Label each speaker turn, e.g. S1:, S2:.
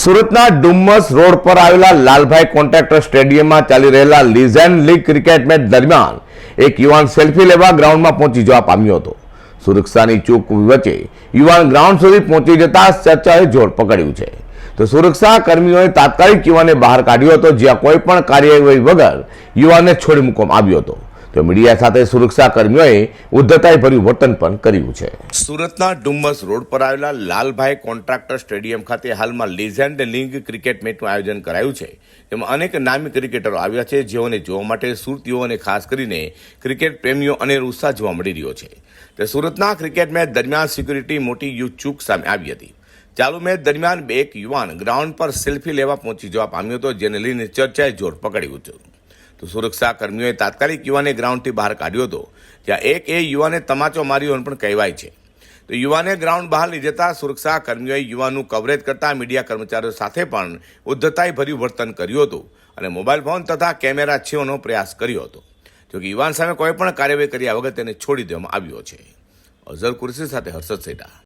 S1: સુરતના ડુમ્મસ રોડ પર આવેલા લાલભાઈ કોન્ટ્રાક્ટર સ્ટેડિયમમાં ચાલી રહેલા લીઝેન્ડ લીગ ક્રિકેટ મેચ દરમિયાન એક યુવાન સેલ્ફી લેવા ગ્રાઉન્ડમાં પહોંચી જવા પામ્યો હતો. સુરક્ષાની ચૂક વચ્ચે યુવાન ગ્રાઉન્ડ સુધી પહોંચી જતા ચર્ચાએ જોર પકડ્યું છે. તો સુરક્ષા કર્મીઓએ તાત્કાલિક યુવાનને બહાર કાઢ્યો હતો, જ્યાં કોઈ પણ કાર્યવાહી વગર યુવાનને છોડી મૂકવામાં આવ્યો હતો. તો મીડિયા સાથે સુરક્ષા કર્મીઓએ ઉદ્ધતાઈભર્યું વર્તન પણ કર્યું છે. સુરતના ડુમ્મસ રોડ પર આવેલા લાલભાઈ કોન્ટ્રાક્ટર સ્ટેડિયમ ખાતે હાલમાં લીઝેન્ડ લીગ ક્રિકેટ મેચનું આયોજન કરાયું છે. તેમાં અનેક નામી ક્રિકેટરો આવ્યા છે, જેઓને જોવા માટે સુરતીઓ અને ખાસ કરીને ક્રિકેટ પ્રેમીઓ અને ઉત્સાહ જોવા મળી રહ્યો છે. તે સુરતના ક્રિકેટ મેચ દરમિયાન સિક્યુરિટી મોટી યુ ચૂક સામે આવી હતી. ચાલુ મેચ દરમિયાન બે એક યુવાન ગ્રાઉન્ડ પર સેલ્ફી લેવા પહોંચી જવા પામ્યો હતો, જેને લઈને ચર્ચાએ જોર પકડ્યું હતું. તો સુરક્ષા કર્મીઓએ તાત્કાલિક યુવાને ગ્રાઉન્ડથી બહાર કાઢ્યો હતો, જ્યાં એક એ યુવાને તમાચો માર્યો પણ કહેવાય છે. તો યુવાને ગ્રાઉન્ડ બહાર લઈ જતા સુરક્ષા કર્મીઓએ યુવાનનું કવરેજ કરતા મીડિયા કર્મચારીઓ સાથે પણ ઉદ્ધતાઈ ભર્યું વર્તન કર્યું હતું અને મોબાઈલ ફોન તથા કેમેરા છેવાનો પ્રયાસ કર્યો હતો. જોકે યુવાન સામે કોઈ પણ કાર્યવાહી કર્યા વગર તેને છોડી દેવામાં આવ્યો છે. અઝર કુરશી સાથે હર્ષદ સેટા.